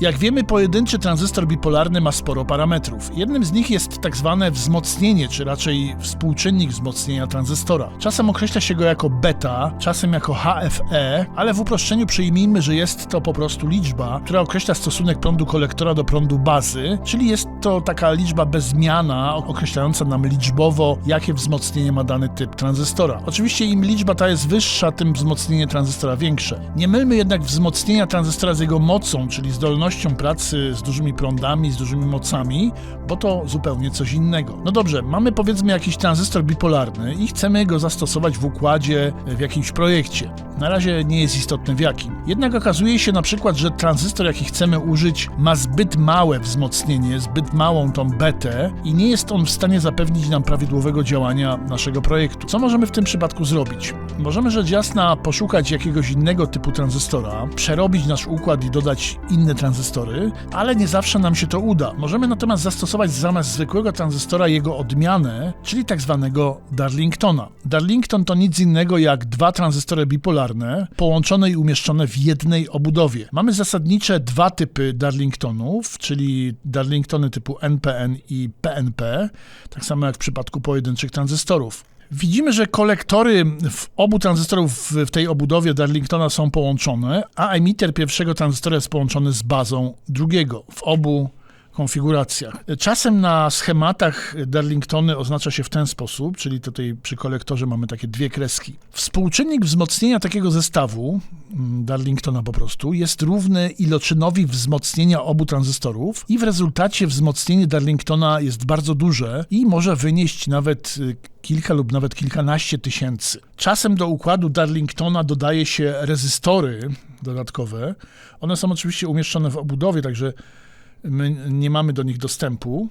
Jak wiemy, pojedynczy tranzystor bipolarny ma sporo parametrów. Jednym z nich jest tak zwane wzmocnienie, czy raczej współczynnik wzmocnienia tranzystora. Czasem określa się go jako beta, czasem jako HFE, ale w uproszczeniu przyjmijmy, że jest to po prostu liczba, która określa stosunek prądu kolektora do prądu bazy, czyli jest to taka liczba bezmiana, określająca nam liczbowo, jakie wzmocnienie ma dany typ tranzystora. Oczywiście im liczba ta jest wyższa, tym wzmocnienie tranzystora większe. Nie mylmy jednak wzmocnienia tranzystora z jego mocą, czyli zdolnością pracy z dużymi prądami, z dużymi mocami, bo to zupełnie coś innego. No dobrze, mamy powiedzmy jakiś tranzystor bipolarny i chcemy go zastosować w układzie w jakimś projekcie. Na razie nie jest istotne w jakim. Jednak okazuje się na przykład, że tranzystor, jaki chcemy użyć, ma zbyt małe wzmocnienie, zbyt małą tą betę i nie jest on w stanie zapewnić nam prawidłowego działania naszego projektu. Co możemy w tym przypadku zrobić? Możemy rzecz jasna poszukać jakiegoś innego typu tranzystora, przerobić nasz układ i dodać inne tranzystory, ale nie zawsze nam się to uda. Możemy natomiast zastosować zamiast zwykłego tranzystora jego odmianę, czyli tak zwanego Darlingtona. Darlington to nic innego jak dwa tranzystory bipolarne, połączone i umieszczone w jednej obudowie. Mamy zasadnicze dwa typy Darlingtonów, czyli Darlingtony typu NPN i PNP, tak samo jak w przypadku pojedynczych tranzystorów. Widzimy, że kolektory w obu tranzystorów w tej obudowie Darlingtona są połączone, a emitter pierwszego tranzystora jest połączony z bazą drugiego w obu konfiguracjach. Czasem na schematach Darlingtony oznacza się w ten sposób, czyli tutaj przy kolektorze mamy takie dwie kreski. Współczynnik wzmocnienia takiego zestawu, mm, Darlingtona po prostu, jest równy iloczynowi wzmocnienia obu tranzystorów i w rezultacie wzmocnienie Darlingtona jest bardzo duże i może wynieść nawet y, kilka lub nawet kilkanaście tysięcy. Czasem do układu Darlingtona dodaje się rezystory dodatkowe. One są oczywiście umieszczone w obudowie, także my nie mamy do nich dostępu.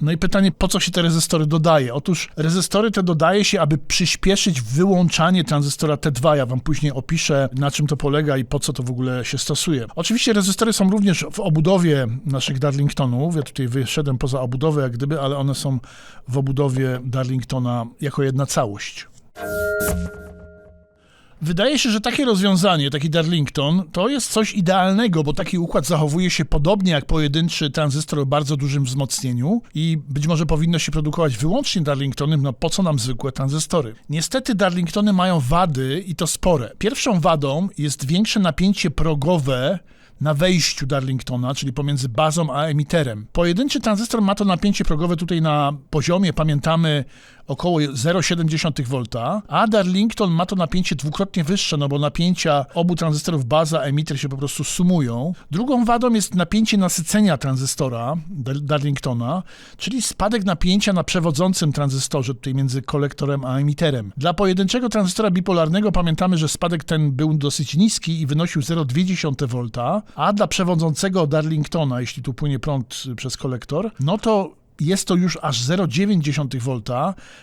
No i pytanie, po co się te rezystory dodaje? Otóż rezystory te dodaje się, aby przyspieszyć wyłączanie tranzystora T2. Ja wam później opiszę, na czym to polega i po co to w ogóle się stosuje. Oczywiście rezystory są również w obudowie naszych Darlingtonów. Ja tutaj wyszedłem poza obudowę jak gdyby, ale one są w obudowie Darlingtona jako jedna całość. Wydaje się, że takie rozwiązanie, taki Darlington, to jest coś idealnego, bo taki układ zachowuje się podobnie jak pojedynczy tranzystor o bardzo dużym wzmocnieniu i być może powinno się produkować wyłącznie Darlingtony, no po co nam zwykłe tranzystory? Niestety Darlingtony mają wady i to spore. Pierwszą wadą jest większe napięcie progowe na wejściu Darlingtona, czyli pomiędzy bazą a emiterem. Pojedynczy tranzystor ma to napięcie progowe tutaj na poziomie, pamiętamy, około 0,7 V, a Darlington ma to napięcie dwukrotnie wyższe, no bo napięcia obu tranzystorów baza, emiter się po prostu sumują. Drugą wadą jest napięcie nasycenia tranzystora Darlingtona, czyli spadek napięcia na przewodzącym tranzystorze, tutaj między kolektorem a emiterem. Dla pojedynczego tranzystora bipolarnego pamiętamy, że spadek ten był dosyć niski i wynosił 0,2 V, a dla przewodzącego Darlingtona, jeśli tu płynie prąd przez kolektor, no to jest to już aż 0,9 V,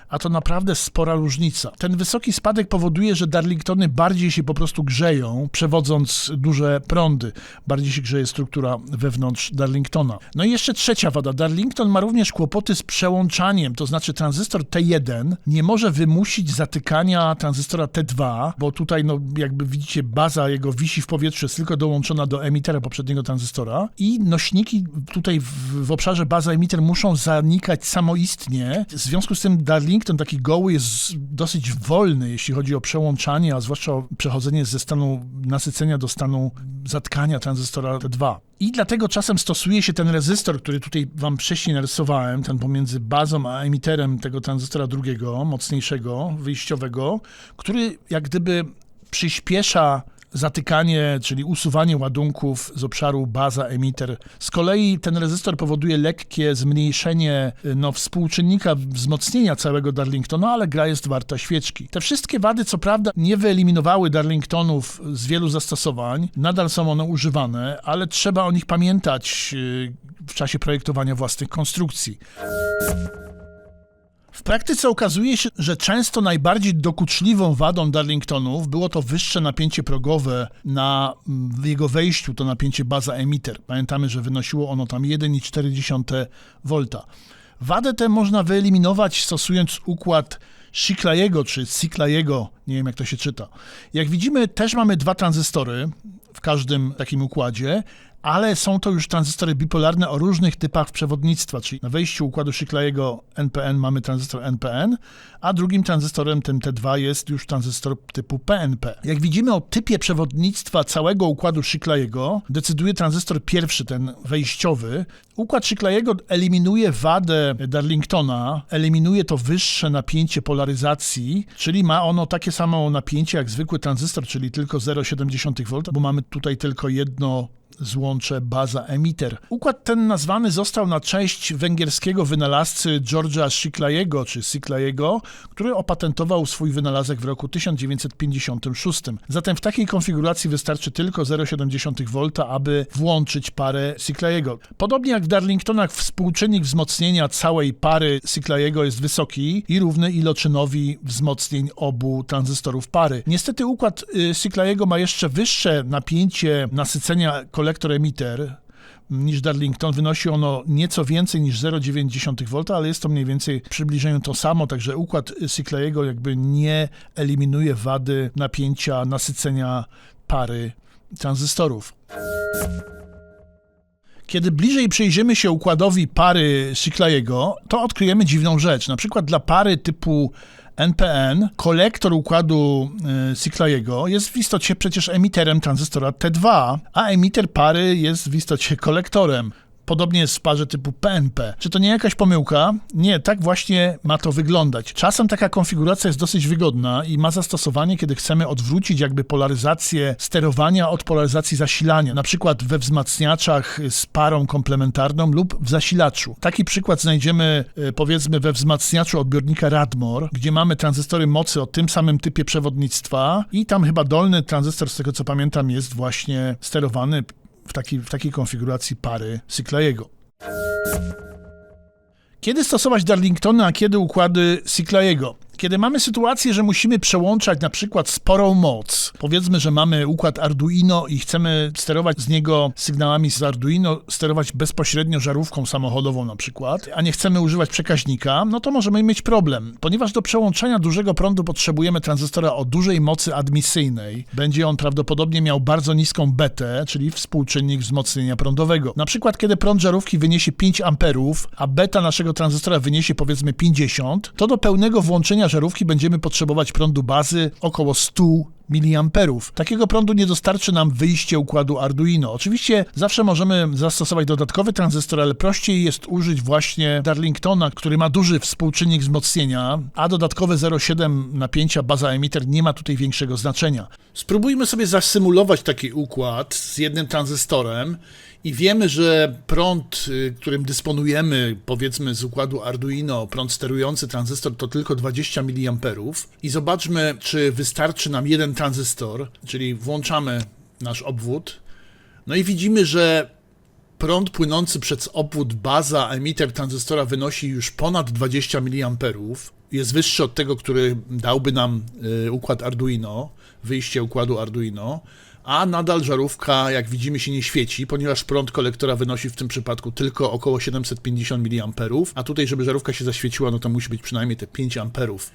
a to naprawdę spora różnica. Ten wysoki spadek powoduje, że Darlingtony bardziej się po prostu grzeją, przewodząc duże prądy. Bardziej się grzeje struktura wewnątrz Darlingtona. No i jeszcze trzecia wada. Darlington ma również kłopoty z przełączaniem, to znaczy tranzystor T1 nie może wymusić zatykania tranzystora T2, bo tutaj, no jakby widzicie, baza jego wisi w powietrzu, jest tylko dołączona do emitera poprzedniego tranzystora i nośniki tutaj w, w obszarze baza-emiter muszą zanikać samoistnie. W związku z tym Darlington taki goły jest dosyć wolny, jeśli chodzi o przełączanie, a zwłaszcza o przechodzenie ze stanu nasycenia do stanu zatkania tranzystora T2. I dlatego czasem stosuje się ten rezystor, który tutaj wam wcześniej narysowałem, ten pomiędzy bazą a emiterem tego tranzystora drugiego, mocniejszego, wyjściowego, który jak gdyby przyspiesza zatykanie, czyli usuwanie ładunków z obszaru baza-emiter. Z kolei ten rezystor powoduje lekkie zmniejszenie no, współczynnika wzmocnienia całego Darlingtonu, ale gra jest warta świeczki. Te wszystkie wady, co prawda, nie wyeliminowały Darlingtonów z wielu zastosowań, nadal są one używane, ale trzeba o nich pamiętać y, w czasie projektowania własnych konstrukcji. W praktyce okazuje się, że często najbardziej dokuczliwą wadą Darlingtonów było to wyższe napięcie progowe na jego wejściu, to napięcie baza emitter. Pamiętamy, że wynosiło ono tam 1,4 V. Wadę tę można wyeliminować stosując układ Shickley'ego czy Cycley'ego Nie wiem, jak to się czyta. Jak widzimy, też mamy dwa tranzystory w każdym takim układzie, ale są to już tranzystory bipolarne o różnych typach przewodnictwa, czyli na wejściu układu Shickley'ego NPN mamy tranzystor NPN, a drugim tranzystorem, tym T2, jest już tranzystor typu PNP. Jak widzimy o typie przewodnictwa całego układu Shickley'ego, decyduje tranzystor pierwszy, ten wejściowy. Układ Shickley'ego eliminuje wadę Darlingtona, eliminuje to wyższe napięcie polaryzacji, czyli ma ono takie samo napięcie jak zwykły tranzystor, czyli tylko 0,7 V, bo mamy tutaj tylko jedno złącze baza-emiter. Układ ten nazwany został na cześć węgierskiego wynalazcy George'a Shickley'ego, czy Shickley'ego, który opatentował swój wynalazek w roku 1956. Zatem w takiej konfiguracji wystarczy tylko 0,7 V, aby włączyć parę Shickley'ego. Podobnie jak w Darlingtonach współczynnik wzmocnienia całej pary Shickley'ego jest wysoki i równy iloczynowi wzmocnień obu tranzystorów pary. Niestety układ y, Shickley'ego ma jeszcze wyższe napięcie nasycenia kolektor-emiter niż Darlington. Wynosi ono nieco więcej niż 0,9 V, ale jest to mniej więcej w przybliżeniu to samo, także układ Shickley'ego jakby nie eliminuje wady napięcia nasycenia pary tranzystorów. Kiedy bliżej przyjrzymy się układowi pary Shickley'ego, to odkryjemy dziwną rzecz. Na przykład dla pary typu NPN, kolektor układu y, jest w istocie przecież emiterem tranzystora T2, a emiter pary jest w istocie kolektorem. Podobnie jest w parze typu PNP. Czy to nie jakaś pomyłka? Nie, tak właśnie ma to wyglądać. Czasem taka konfiguracja jest dosyć wygodna i ma zastosowanie, kiedy chcemy odwrócić jakby polaryzację sterowania od polaryzacji zasilania, na przykład we wzmacniaczach z parą komplementarną lub w zasilaczu. Taki przykład znajdziemy e, powiedzmy we wzmacniaczu odbiornika Radmor, gdzie mamy tranzystory mocy o tym samym typie przewodnictwa i tam chyba dolny tranzystor, z tego co pamiętam, jest właśnie sterowany w, taki, w takiej konfiguracji pary Shickley'ego. Kiedy stosować Darlingtony, a kiedy układy Shickley'ego? Kiedy mamy sytuację, że musimy przełączać na przykład sporą moc, powiedzmy, że mamy układ Arduino i chcemy sterować z niego sygnałami z Arduino, sterować bezpośrednio żarówką samochodową na przykład, a nie chcemy używać przekaźnika, no to możemy mieć problem, ponieważ do przełączania dużego prądu potrzebujemy tranzystora o dużej mocy admisyjnej. Będzie on prawdopodobnie miał bardzo niską betę, czyli współczynnik wzmocnienia prądowego. Na przykład, kiedy prąd żarówki wyniesie 5 amperów, a beta naszego tranzystora wyniesie powiedzmy 50, to do pełnego włączenia żarówki będziemy potrzebować prądu bazy około 100 mA. Takiego prądu nie dostarczy nam wyjście układu Arduino. Oczywiście zawsze możemy zastosować dodatkowy tranzystor, ale prościej jest użyć właśnie Darlingtona, który ma duży współczynnik wzmocnienia, a dodatkowe 0,7 napięcia baza emitter nie ma tutaj większego znaczenia. Spróbujmy sobie zasymulować taki układ z jednym tranzystorem i wiemy, że prąd, y, którym dysponujemy, powiedzmy z układu Arduino, prąd sterujący tranzystor to tylko 20 mA i zobaczmy, czy wystarczy nam jeden tranzystor, czyli włączamy nasz obwód, no i widzimy, że prąd płynący przez obwód baza emiter tranzystora wynosi już ponad 20 mA. Jest wyższy od tego, który dałby nam y, układ Arduino, wyjście układu Arduino, a nadal żarówka, jak widzimy, się nie świeci, ponieważ prąd kolektora wynosi w tym przypadku tylko około 750 mA, a tutaj, żeby żarówka się zaświeciła, no to musi być przynajmniej te 5 A.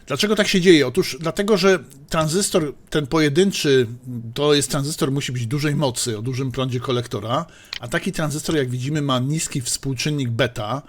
Dlaczego tak się dzieje? Otóż dlatego, że tranzystor, ten pojedynczy, to jest tranzystor, musi być dużej mocy, o dużym prądzie kolektora, a taki tranzystor, jak widzimy, ma niski współczynnik beta,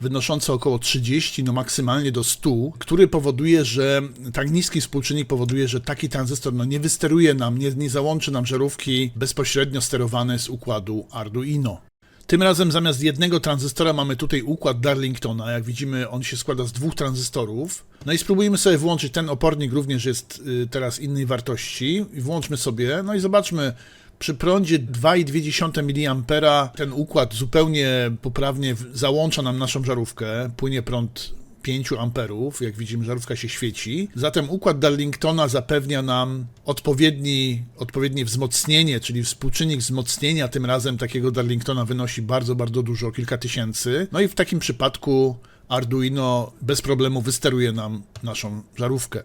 wynoszący około 30, no maksymalnie do 100, który powoduje, że tak niski współczynnik powoduje, że taki tranzystor no, nie wysteruje nam, nie, nie załączy nam żarówki bezpośrednio sterowane z układu Arduino. Tym razem zamiast jednego tranzystora mamy tutaj układ Darlingtona. Jak widzimy, on się składa z dwóch tranzystorów. No i spróbujmy sobie włączyć ten opornik, również jest y, teraz innej wartości. Włączmy sobie, no i zobaczmy, przy prądzie 2,2 mA ten układ zupełnie poprawnie załącza nam naszą żarówkę. Płynie prąd 5 amperów, jak widzimy, żarówka się świeci. Zatem układ Darlingtona zapewnia nam odpowiedni, odpowiednie wzmocnienie, czyli współczynnik wzmocnienia tym razem takiego Darlingtona wynosi bardzo, bardzo dużo, kilka tysięcy. No i w takim przypadku Arduino bez problemu wysteruje nam naszą żarówkę.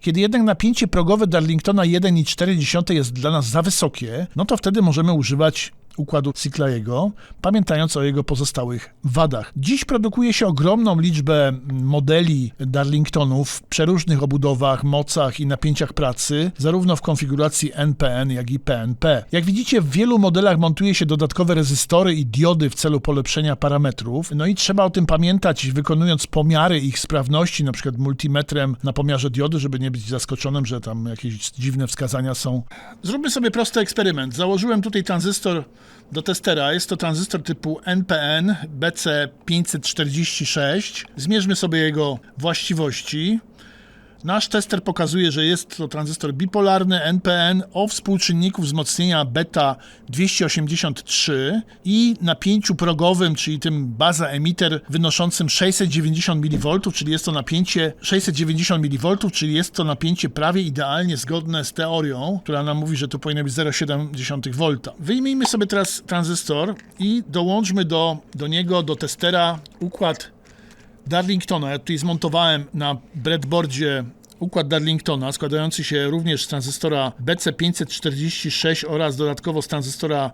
Kiedy jednak napięcie progowe Darlingtona 1,4 jest dla nas za wysokie, no to wtedy możemy używać układu Cyclaiego, pamiętając o jego pozostałych wadach. Dziś produkuje się ogromną liczbę modeli Darlingtonów w przeróżnych obudowach, mocach i napięciach pracy, zarówno w konfiguracji NPN, jak i PNP. Jak widzicie, w wielu modelach montuje się dodatkowe rezystory i diody w celu polepszenia parametrów. No i trzeba o tym pamiętać, wykonując pomiary ich sprawności, na przykład multimetrem na pomiarze diody, żeby nie być zaskoczonym, że tam jakieś dziwne wskazania są. Zróbmy sobie prosty eksperyment. Założyłem tutaj tranzystor do testera. Jest to tranzystor typu NPN BC546. Zmierzmy sobie jego właściwości. Nasz tester pokazuje, że jest to tranzystor bipolarny NPN o współczynniku wzmocnienia beta 283 i napięciu progowym, czyli tym baza emitter wynoszącym 690 mV, czyli jest to napięcie 690 mV, czyli jest to napięcie prawie idealnie zgodne z teorią, która nam mówi, że tu powinno być 0,7 V. Wyjmijmy sobie teraz tranzystor i dołączmy do, do niego, do testera układ Darlingtona. Ja tutaj zmontowałem na breadboardzie układ Darlingtona składający się również z tranzystora BC546 oraz dodatkowo z tranzystora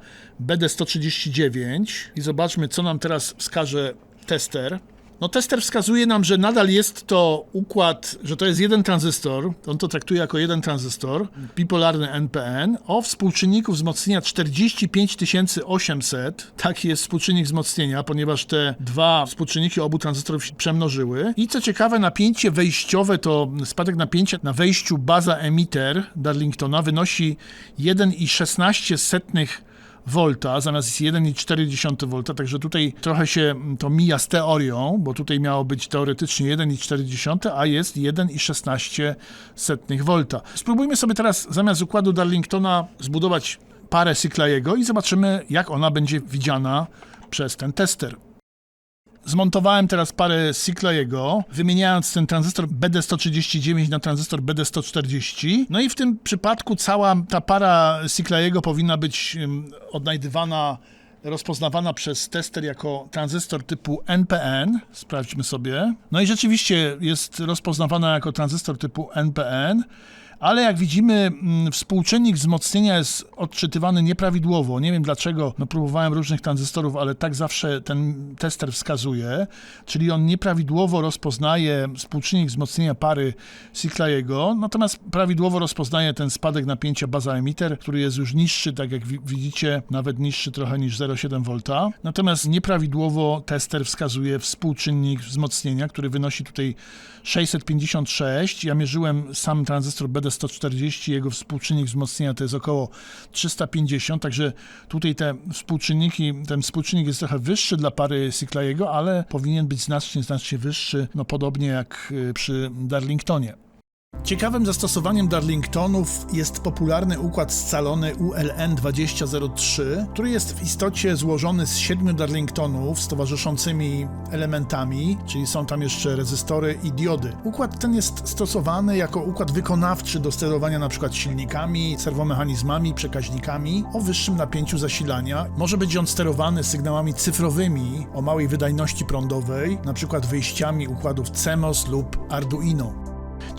BD139 i zobaczmy co nam teraz wskaże tester. No tester wskazuje nam, że nadal jest to układ, że to jest jeden tranzystor, on to traktuje jako jeden tranzystor, bipolarny NPN, o współczynniku wzmocnienia 45800. Taki jest współczynnik wzmocnienia, ponieważ te dwa współczynniki obu tranzystorów się przemnożyły. I co ciekawe, napięcie wejściowe, to spadek napięcia na wejściu baza emitter Darlingtona wynosi 1,16 volta zamiast 1,4 volta, także tutaj trochę się to mija z teorią, bo tutaj miało być teoretycznie 1,4, a jest 1,16 volta. Spróbujmy sobie teraz zamiast układu Darlingtona zbudować parę Cyclaiego i zobaczymy jak ona będzie widziana przez ten tester. Zmontowałem teraz parę Cyclaiego, wymieniając ten tranzystor BD139 na tranzystor BD140. No i w tym przypadku cała ta para Cyclaiego powinna być odnajdywana, rozpoznawana przez tester jako tranzystor typu NPN. Sprawdźmy sobie. No i rzeczywiście jest rozpoznawana jako tranzystor typu NPN ale jak widzimy, mm, współczynnik wzmocnienia jest odczytywany nieprawidłowo. Nie wiem dlaczego, no próbowałem różnych tranzystorów, ale tak zawsze ten tester wskazuje, czyli on nieprawidłowo rozpoznaje współczynnik wzmocnienia pary Cyclaiego, natomiast prawidłowo rozpoznaje ten spadek napięcia baza emitter, który jest już niższy, tak jak widzicie, nawet niższy trochę niż 0,7 V. Natomiast nieprawidłowo tester wskazuje współczynnik wzmocnienia, który wynosi tutaj 656. Ja mierzyłem sam tranzystor BD 140, jego współczynnik wzmocnienia to jest około 350, także tutaj te współczynniki, ten współczynnik jest trochę wyższy dla pary Cyclaiego, ale powinien być znacznie, znacznie wyższy, no podobnie jak y, przy Darlingtonie. Ciekawym zastosowaniem Darlingtonów jest popularny układ scalony ULN2003, który jest w istocie złożony z siedmiu Darlingtonów z towarzyszącymi elementami, czyli są tam jeszcze rezystory i diody. Układ ten jest stosowany jako układ wykonawczy do sterowania np. silnikami, serwomechanizmami, przekaźnikami o wyższym napięciu zasilania. Może być on sterowany sygnałami cyfrowymi o małej wydajności prądowej, np. wyjściami układów CMOS lub Arduino.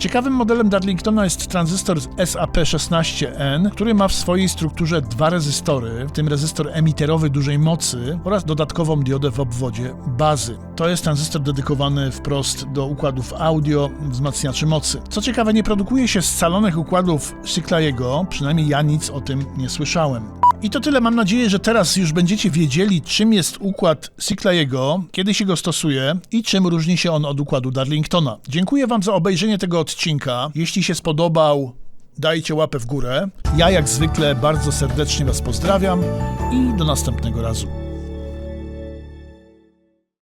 Ciekawym modelem Darlingtona jest tranzystor SAP16N, który ma w swojej strukturze dwa rezystory, w tym rezystor emiterowy dużej mocy oraz dodatkową diodę w obwodzie bazy. To jest tranzystor dedykowany wprost do układów audio, wzmacniaczy mocy. Co ciekawe, nie produkuje się scalonych układów Cyclaiego, przynajmniej ja nic o tym nie słyszałem. I to tyle. Mam nadzieję, że teraz już będziecie wiedzieli, czym jest układ Cyclaiego, kiedy się go stosuje i czym różni się on od układu Darlingtona. Dziękuję Wam za obejrzenie tego odcinka. Jeśli się spodobał, dajcie łapę w górę. Ja jak zwykle bardzo serdecznie Was pozdrawiam i do następnego razu.